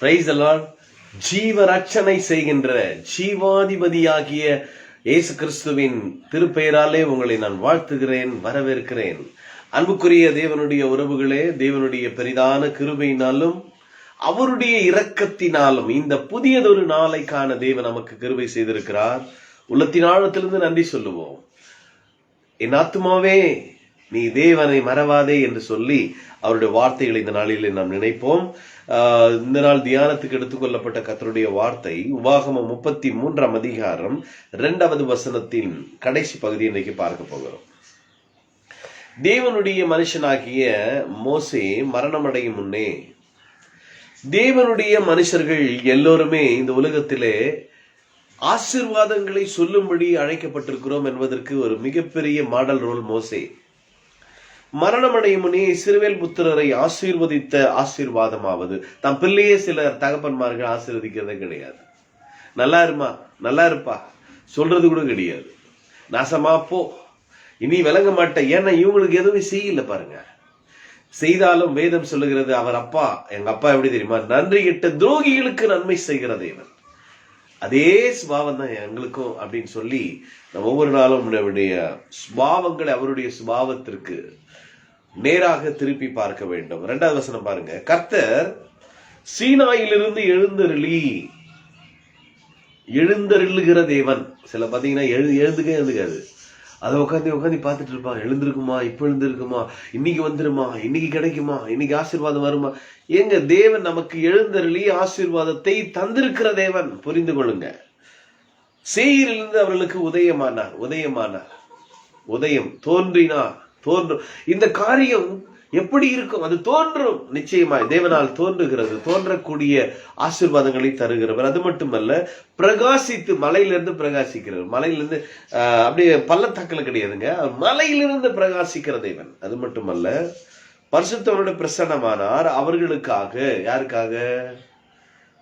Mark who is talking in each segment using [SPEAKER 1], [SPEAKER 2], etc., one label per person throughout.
[SPEAKER 1] Price அலால் ஜீவ ரட்சனை செய்கின்ற ஜீவாதிபதியாகிய இயேசு கிறிஸ்துவின் திருப்பெயராலே உங்களை நான் வாழ்த்துகிறேன் வரவேற்கிறேன். அன்புக்குரிய தேவனுடைய உறவுகளே தேவனுடைய பெரிதான கிருபையினாலும் அவருடைய இரக்கத்தினாலும் இந்த புதியதொரு நாளை காண தேவன் நமக்கு கிருபை செய்திருக்கிறார். உள்ளத்தின் ஆழத்திலிருந்து நன்றி சொல்லுவோம். என் ஆத்துமாவே நீ தேவனை மறவாதே என்று சொல்லி அவருடைய வார்த்தைகளை இந்த நாளிலே நாம் நினைப்போம். ஆஹ் இந்த நாள் தியானத்துக்கு எடுத்துக்கொள்ளப்பட்ட கத்தருடைய வார்த்தை உபாகமம் முப்பத்தி மூன்றாம் அதிகாரம் இரண்டாவது வசனத்தின் கடைசி பகுதி இன்றைக்கு பார்க்க போகிறோம். தேவனுடைய மனுஷனாகிய மோசே மரணமடையும் முன்னே தேவனுடைய மனுஷர்கள் எல்லோருமே இந்த உலகத்திலே ஆசிர்வாதங்களை சொல்லும்படி அழைக்கப்பட்டிருக்கிறோம் என்பதற்கு ஒரு மிகப்பெரிய மாடல் ரோல் மோசே. மரணமடையும் முன்னே சிறுவேல் புத்திரரை ஆசீர்வதித்த ஆசீர்வாதமாவது. தம் பிள்ளையே சிலர் தகப்பன்மார்கள் ஆசீர்வதிக்கிறதே கிடையாது. நல்லா இருமா? நல்லா இருப்பா? சொல்றது கூட கிடையாது. நாசமா போ. இனி விளங்க மாட்டேன். ஏன்னா இவங்களுக்கு எதுவுமே செய்யல பாருங்க. செய்தாலும் வேதம் சொல்லுகிறது அவர் அப்பா எங்க அப்பா எப்படி தெரியுமா? நன்றி கிட்ட துரோகிகளுக்கு நன்மை செய்கிற தேவன். அதே சுபாவம் தான் எங்களுக்கும் அப்படின்னு சொல்லி நம்ம ஒவ்வொரு நாளும் நம்முடைய சுபாவங்களை அவருடைய சுபாவத்திற்கு நேராக திருப்பி பார்க்க வேண்டும். ரெண்டாவது வசனம் பாருங்க. கர்த்தர் சீனாயிலிருந்து எழுந்தருளி எழுந்தருளுகிற தேவன். சில பார்த்தீங்கன்னா எழு எழுந்துக்கே எழுந்துக்காது. அதை உட்காந்து உட்காந்து பார்த்துட்டு இருப்பான் எழுந்திருக்குமா? இப்போ எழுந்திருக்குமா? இன்னைக்கு வந்துருமா? இன்னைக்கு கிடைக்குமா? இன்னைக்கு ஆசீர்வாதம் வருமா? எங்க தேவன் நமக்கு எழுந்தருளி ஆசீர்வாதத்தை தந்திருக்கிற தேவன். புரிந்து கொள்ளுங்க. சேயிலிருந்து அவர்களுக்கு உதயமானார் உதயமானார். உதயம் தோன்றினார் தோன்றும் இந்த காரியம் எப்படி இருக்கும்? அது தோன்றும். நிச்சயமாய் தேவனால் தோன்றுகிறது. தோன்றக்கூடிய ஆசிர்வாதங்களை தருகிறவர். அது மட்டுமல்ல பிரகாசித்து மலையிலிருந்து பிரகாசிக்கிறவர். மலையிலிருந்து அப்படியே பள்ளத்தாக்கில் கிடையாதுங்க. மலையிலிருந்து பிரகாசிக்கிற தேவன். அது மட்டுமல்ல பரிசுத்தவருடைய பிரசன்னமானார். அவர்களுக்காக யாருக்காக?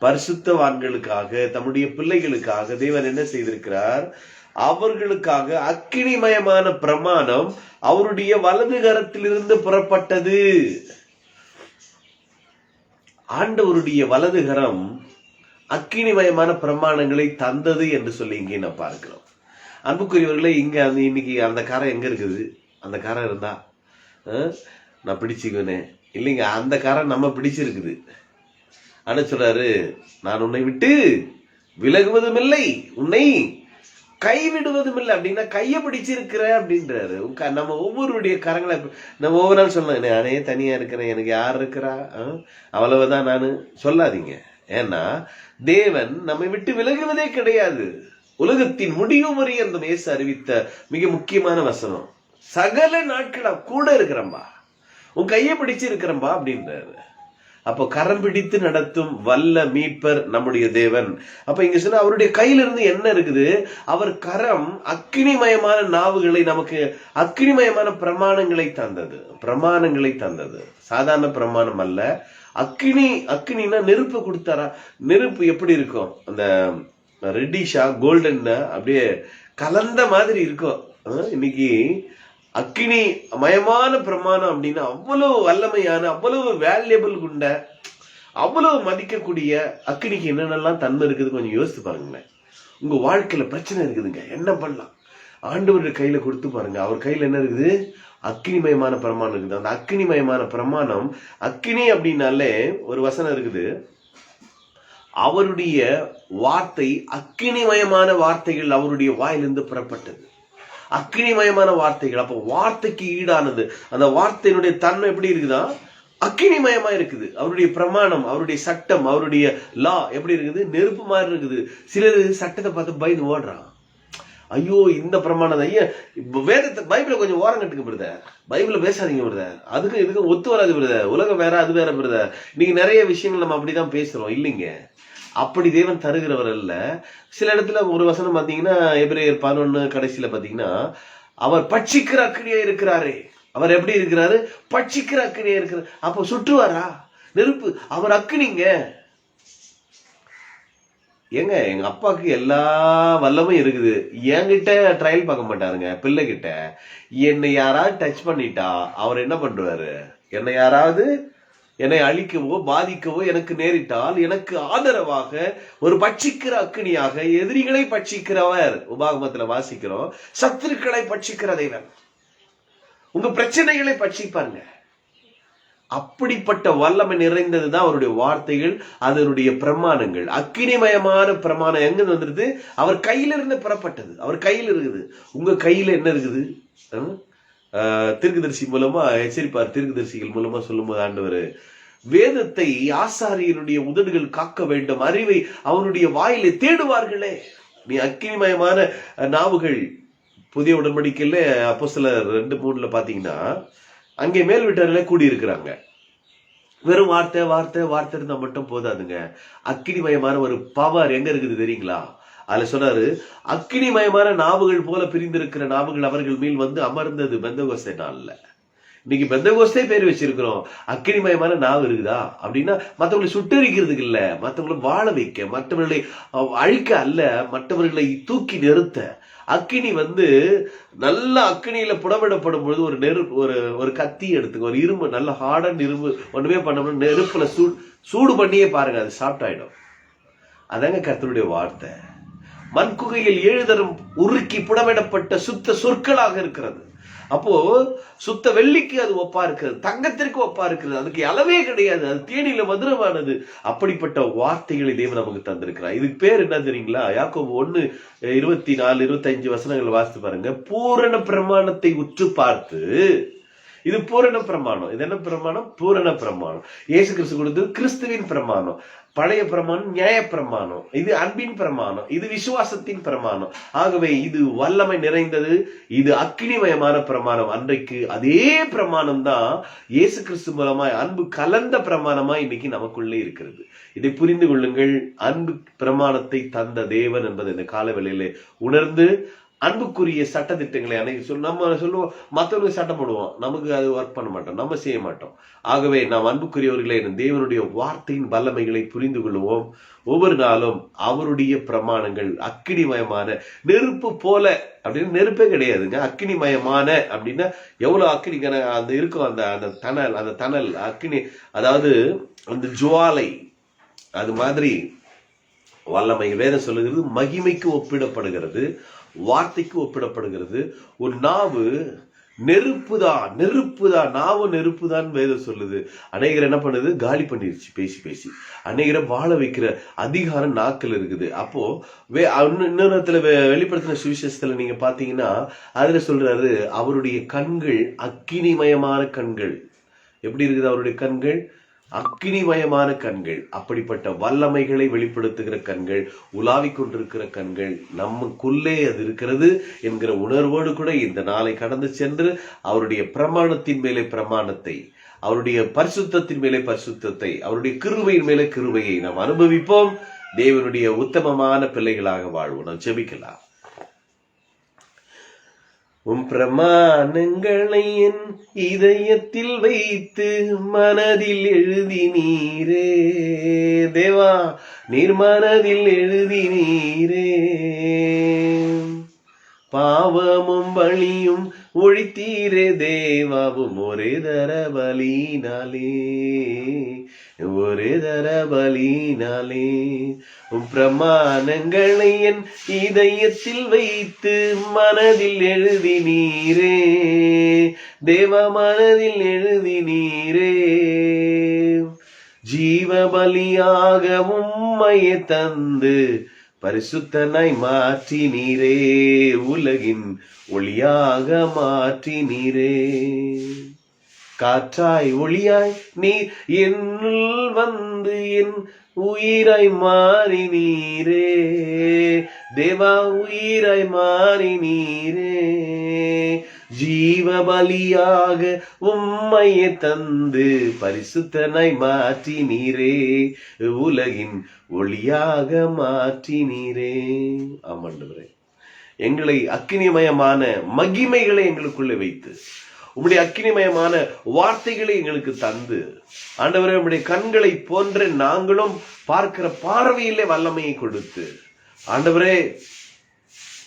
[SPEAKER 1] பரிசுத்தவான்களுக்காக தம்முடைய பிள்ளைகளுக்காக தேவன் என்ன செய்திருக்கிறார்? அவர்களுக்காக அக்கினிமயமான பிரமாணம் அவருடைய வலது கரத்திலிருந்து புறப்பட்டது. ஆண்டவருடைய வலது கரம் அக்கினிமயமான பிரமாணங்களை தந்தது என்று சொல்லி இங்கே நான் பார்க்கிறோம். அன்புக்குரியவர்களே இங்க அந்த இன்னைக்கு அந்த காரம் எங்க இருக்குது? அந்த காரம் இருந்தா? நான் பிடிச்சிக்குவேனே. இல்லைங்க அந்த காரம் நம்ம பிடிச்சிருக்குது. ஆனா சொல்றாரு நான் உன்னை விட்டு விலகுவதும் இல்லை உன்னை கைவிடுவதும் இல்லை அப்படின்னா கையை பிடிச்சிருக்கிற அப்படின்றாரு. உன் நம்ம ஒவ்வொருடைய கரங்களை நம்ம ஒவ்வொரு நாள் சொல்லலாம் நானே தனியா இருக்கிறேன் எனக்கு யார் இருக்கிறா? ஆ? அவ்வளவுதான் நான் சொல்லாதீங்க. ஏன்னா தேவன் நம்மை விட்டு விலகுவதே கிடையாது. உலகத்தின் முடிவு வரை அந்த மேச அறிவித்த மிக முக்கியமான வசனம். சகல நாட்களா கூட இருக்கிறம்பா உன் கையை பிடிச்சு இருக்கிறம்பா அப்படின்றாரு. அப்போ கரம் பிடித்து நடத்தும் வல்ல மீட்பர் நம்முடைய தேவன். அப்ப இங்க சொன்ன அவருடைய கையிலிருந்து என்ன இருக்குது? அவர் கரம் அக்கினிமயமான நாவுகளை நமக்கு அக்னிமயமான பிரமாணங்களை தந்தது. பிரமாணங்களை தந்தது. சாதாரண பிரமாணம் அல்ல. அக்னி அக்னினா நெருப்பு கொடுத்தாரா? நெருப்பு எப்படி இருக்கும்? அந்த ரெட்டிஷா கோல்டன் அப்படியே கலந்த மாதிரி இருக்கும். இன்னைக்கு அக்கினி மயமான பிரமாணம் அப்படின்னா அவ்வளவு வல்லமையான அவ்வளவு வேல்யூபிள் குண்ட அவ்வளவு மதிக்கக்கூடிய அக்கினிக்கு என்னென்னலாம் தன்மை இருக்குது கொஞ்சம் யோசித்து பாருங்களேன். உங்க வாழ்க்கையில பிரச்சனை இருக்குதுங்க. என்ன பண்ணலாம்? ஆண்டவர் கையில கொடுத்து பாருங்க. அவர் கையில என்ன இருக்குது? அக்கினிமயமான பிரமாணம் இருக்குது. அந்த அக்கினிமயமான பிரமாணம் அக்கினி அப்படின்னாலே ஒரு வசனம் இருக்குது. அவருடைய வார்த்தை அக்கினிமயமான வார்த்தைகள் அவருடைய வாயிலிருந்து புறப்பட்டது. அக்னிமயமான வார்த்தைகள். அப்போ வார்த்தைக்கு ஈடானது. அந்த வார்த்தையினுடைய தன்மை எப்படி இருக்குதா? அக்கினிமயமா இருக்குது. அவருடைய பிரமாணம் அவருடைய சட்டம் அவருடைய லா எப்படி இருக்குது? நெருப்பு மாதிரி இருக்குது. சிலர் சட்டத்தை பார்த்து பயந்து ஓடுறான். ஐயோ இந்த பிரமாணம் தான். ஐயா வேதத்தை பைபிளை கொஞ்சம் ஓரம் கட்டுக்கு பிரதர். பைபிளை பேசாதீங்க பிரதர். அதுக்கும் இதுக்கும் ஒத்து வராது பிரதர். உலகம் வேற அது வேற பிரதர். இன்னைக்கு நிறைய விஷயங்கள் நம்ம அப்படிதான் பேசுறோம். இல்லைங்க. அப்படி தேவன் தருகிறவர் அல்ல. சில இடத்துல ஒரு வசனம் பார்த்தீங்கன்னா எபிரேயர் பதினொன்று கடைசியில் பார்த்தீங்கன்னா அவர் பட்சிக்கிற அக்கினியா இருக்கிறாரே. அவர் எப்படி இருக்கிறாரு? பட்சிக்கிற அக்கினியா இருக்கிறார் அப்போ சுற்றுவாரா? நெருப்பு அவர் அக்கினிங்க. ஏங்க எங்க அப்பாவுக்கு எல்லா வல்லமும் இருக்குது. என்கிட்ட ட்ரையல் பார்க்க மாட்டாருங்க பிள்ளைகிட்ட. என்னை யாராவது டச் பண்ணிட்டா அவர் என்ன பண்ணுவாரு? என்னை யாராவது என்னை அழிக்கவோ பாதிக்கவோ எனக்கு நேரிட்டால் எனக்கு ஆதரவாக ஒரு பட்சிக்கிற அக்கினியாக எதிரிகளை பட்சிக்கிறவர் உபாகமத்துல வாசிக்கிறோம் சத்துருக்களை பட்சிக்கிற தெய்வம் உங்க பிரச்சனைகளை பட்சிப்பாங்க அப்படிப்பட்ட வல்லமை நிறைந்ததுதான் அவருடைய வார்த்தைகள் அதனுடைய பிரமாணங்கள். அக்கினிமயமான பிரமாணம் எங்க வந்துருது? அவர் கையிலிருந்து பெறப்பட்டது. அவர் கையில் இருக்குது. உங்க கையில என்ன இருக்குது? தீர்க்கதரிசி மூலமா எச்சரிப்பார் தீர்க்கதரிசிகள் மூலமா சொல்லும்போது ஆண்டவர் வேதத்தை ஆசாரியனுடைய உதடுகள் காக்க வேண்டும் அறிவை அவனுடைய வாயிலே தேடுவார்களே. நீ அக்கினிமயமான நாவுகள் புதிய உடன்படிக்கையில் அப்போ சில ரெண்டு மூணுல பாத்தீங்கன்னா அங்கே மேல் வீட்டாரில கூடியிருக்கிறாங்க. வெறும் வார்த்தை வார்த்தை வார்த்தை இருந்தால் மட்டும் போதாதுங்க. அக்கினிமயமான ஒரு பவர் எங்க இருக்குது தெரியுங்களா? அதுல சொன்னாரு அக்கினிமயமான நாவுகள் போல பிரிந்திருக்கிற நாவுகள் அவர்கள் மேல் வந்து அமர்ந்தது பெந்தகோஸ்தே நாள்ல. இன்னைக்கு பெந்தகோஸ்தே பேர் வச்சிருக்கிறோம். அக்கினிமயமான நாவு இருக்குதா? அப்படின்னா மற்றவங்களை சுட்டரிக்கிறதுக்கு இல்ல. மற்றவங்களை வாழ வைக்க மற்றவர்களை அழிக்க அல்ல மற்றவர்களை தூக்கி நிறுத்த. அக்கினி வந்து நல்ல அக்கினியில புடமிடப்படும் பொழுது ஒரு நெருப்பு ஒரு ஒரு கத்தி எடுத்துக்கோ ஒரு இரும்பு நல்ல ஹார்டன் இரும்பு ஒண்ணுமே பண்ண நெருப்புல சூடு சூடு பண்ணியே பாருங்க அது சாஃப்ட் அதாங்க கர்த்தருடைய வார்த்தை. மண்குகையில் ஏழு தரம் உருக்கி புடமிடப்பட்ட சுத்த சொற்களாக இருக்கிறது. அப்போ சுத்த வெள்ளிக்கு அது ஒப்பா இருக்கிறது தங்கத்திற்கு ஒப்பா இருக்கிறது அதுக்கு அளவே கிடையாது அது தேனியில மதுரமானது. அப்படிப்பட்ட வார்த்தைகளை தேவன் நமக்கு தந்திருக்கிறார். இதுக்கு பேர் என்ன தெரியுங்களா? யாக்கோ ஒன்னு இருபத்தி நாலு இருபத்தஞ்சு வசனங்கள் வாசித்து பாருங்க. பூரண பிரமாணத்தை உற்று பார்த்து இது பூரண பிரமாணம். இது என்ன பிரமாணம்? பூரண பிரமாணம். இயேசு கிறிஸ்து கொடுத்தது கிறிஸ்துவின் பிரமாணம். பழைய பிரமாணம் நியாய பிரமாணம். இது அன்பின் பிரமாணம். இது விசுவாசத்தின் பிரமாணம். ஆகவே இது வல்லமை நிறைந்தது. இது அக்கினிமயமான பிரமாணம். அன்றைக்கு அதே பிரமாணம் தான் இயேசு கிறிஸ்து மூலமாய் அன்பு கலந்த பிரமாணமா இன்னைக்கு நமக்குள்ளே இருக்கிறது. இதை புரிந்து கொள்ளுங்கள். அன்பு பிரமாணத்தை தந்த தேவன் என்பது இந்த காலவெளியிலே உணர்ந்து அன்புக்குரிய சட்டதிட்டங்களை அன்னைக்கு சொல் நம்ம சொல்லுவோம் மற்றவங்களுக்கு சட்டம் போடுவோம் நமக்கு அது ஒர்க் பண்ண மாட்டோம் நம்ம செய்ய மாட்டோம். ஆகவே நாம் அன்புக்குரியவர்களே தேவனுடைய வார்த்தையின் வல்லமைகளை புரிந்து கொள்வோம் ஒவ்வொரு நாளும் அவருடைய பிரமாணங்கள் அக்கினிமயமான நெருப்பு போல அப்படின்னு நெருப்பே கிடையாதுங்க. அக்கினிமயமான அப்படின்னா எவ்வளோ அக்கினி அந்த இருக்கும் அந்த அந்த தணல் அந்த தணல் அக்கினி அதாவது அந்த ஜுவாலை அது மாதிரி வல்லமை. வேதம் சொல்லுகிறது மகிமைக்கு ஒப்பிடப்படுகிறது. வார்த்தைக்கு ஒப்பிடப்படுகிறது. ஒரு நாவு நெருப்புதான் நெருப்புதான் நாவு நெருப்புதான்னு வேதம் சொல்லுது. அநேகர் என்ன பண்ணுது? காலி பண்ணிருச்சு பேசி பேசி. அநேகரை வாழ வைக்கிற அதிகாரம் நாக்கில் இருக்குது. அப்போ வே இன்னொருத்துல இன்னொரு இடத்துல வெளிப்படுத்தின சுவிசேஷத்துல நீங்க பாத்தீங்கன்னா அதுல சொல்றாரு அவருடைய கண்கள் அக்கினிமயமான கண்கள். எப்படி இருக்குது அவருடைய கண்கள்? அக்னிமயமான கண்கள் அப்படிப்பட்ட வல்லமைகளை வெளிப்படுத்துகிற கண்கள் உலாவிக் கொண்டிருக்கிற கண்கள் நமக்குள்ளே அது இருக்கிறது என்கிற உணர்வோடு கூட இந்த நாளை கடந்து சென்று அவருடைய பிரமாணத்தின் மேலே பிரமாணத்தை அவருடைய பரிசுத்தத்தின் மேலே பரிசுத்தத்தை அவருடைய கிருவையின் மேலே கிருவையை நாம் அனுபவிப்போம். தேவனுடைய உத்தமமான பிள்ளைகளாக வாழ்வோம். நாம் செபிக்கலாம் உம் பிரமாணங்களை என் இதயத்தில் வைத்து மனதில் எழுதி நீரே. தேவா நீர் மனதில் எழுதி நீரே. பாவமும் வழியும் ஒழித்தீரே தேவாவும் ஒரே தர பலினாலே ஒரு தர பலினாலே பிரமாணங்களை என் இதயத்தில் வைத்து மனதில் எழுதி நீரே தேவ மனதில் எழுதி நீரே ஜீவ பலியாக உம்மையை தந்து பரிசுத்தனாய் மாற்றி நீரே உலகின் ஒளியாக மாற்றி நீரே காற்றாய் ஒளியாய் நீர் என்னுள் வந்து என் உயிராய் மாறி நீரே தேவா உயிராய் மாறி நீரே ஜீவ பலியாக உம்மையை தந்து பரிசுத்தனை மாற்றி நீரே உலகின் ஒளியாக மாற்றி நீரே ஆமாண்டவரே எங்களை அக்கினிமயமான மகிமைகளை எங்களுக்குள்ளே வைத்து உம்முடைய அக்கினிமயமான வார்த்தைகளை எங்களுக்கு தந்து ஆண்டவரே உம்முடைய கண்களை போன்ற நாங்களும் பார்க்கிற பார்வையிலே வல்லமையை கொடுத்து ஆண்டவரே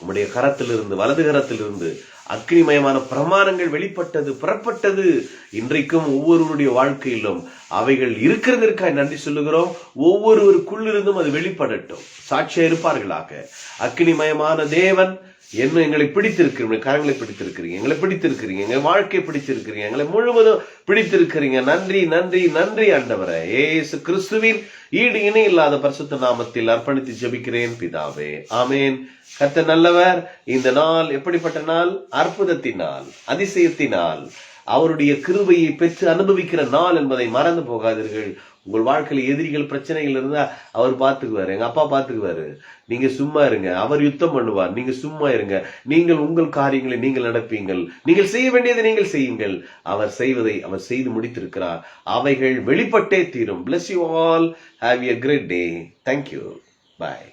[SPEAKER 1] உம்முடைய கரத்திலிருந்து வலது கரத்திலிருந்து அக்னிமயமான பிரமாணங்கள் வெளிப்பட்டது புறப்பட்டது. இன்றைக்கும் ஒவ்வொருவருடைய வாழ்க்கையிலும் அவைகள் இருக்கிறதற்காக நன்றி சொல்லுகிறோம். ஒவ்வொருவருக்குள்ளிருந்தும் அது வெளிப்படட்டும். சாட்சியா இருப்பார்களாக. அக்னிமயமான தேவன் என்ன எங்களை பிடித்திருக்கிறீங்க கரங்களை பிடித்திருக்கிறீங்க எங்களை பிடித்திருக்கிறீங்க எங்கள் வாழ்க்கை பிடிச்சிருக்கிறீங்க எங்களை முழுவதும் பிடித்திருக்கிறீங்க. நன்றி நன்றி நன்றி ஆண்டவரை. ஏசு கிறிஸ்துவின் ஈடு இணை இல்லாத பரிசுத்த நாமத்தில் அர்ப்பணித்து ஜெபிக்கிறேன் பிதாவே. ஆமேன். கத்த நல்லவர். இந்த நாள் எப்படிப்பட்ட நாள்? அற்புதத்தினால் அதிசயத்தினால் அவருடைய கிருபையை பெற்று அனுபவிக்கிற நாள் என்பதை மறந்து போகாதீர்கள். உங்கள் வாழ்க்கையில் எதிரிகள் பிரச்சனைகள் இருந்தால் அவர் பார்த்துக்குவாரு எங்கள் அப்பா பார்த்துக்குவாரு நீங்கள் சும்மா இருங்க. அவர் யுத்தம் பண்ணுவார். நீங்கள் சும்மா இருங்க. நீங்கள் உங்கள் காரியங்களை நீங்கள் நடப்பீங்கள். நீங்கள் செய்ய வேண்டியதை நீங்கள் செய்யுங்கள். அவர் செய்வதை அவர் செய்து முடித்திருக்கிறார். அவைகள் வெளிப்பட்டே தீரும். Bless you all have a great day thank you bye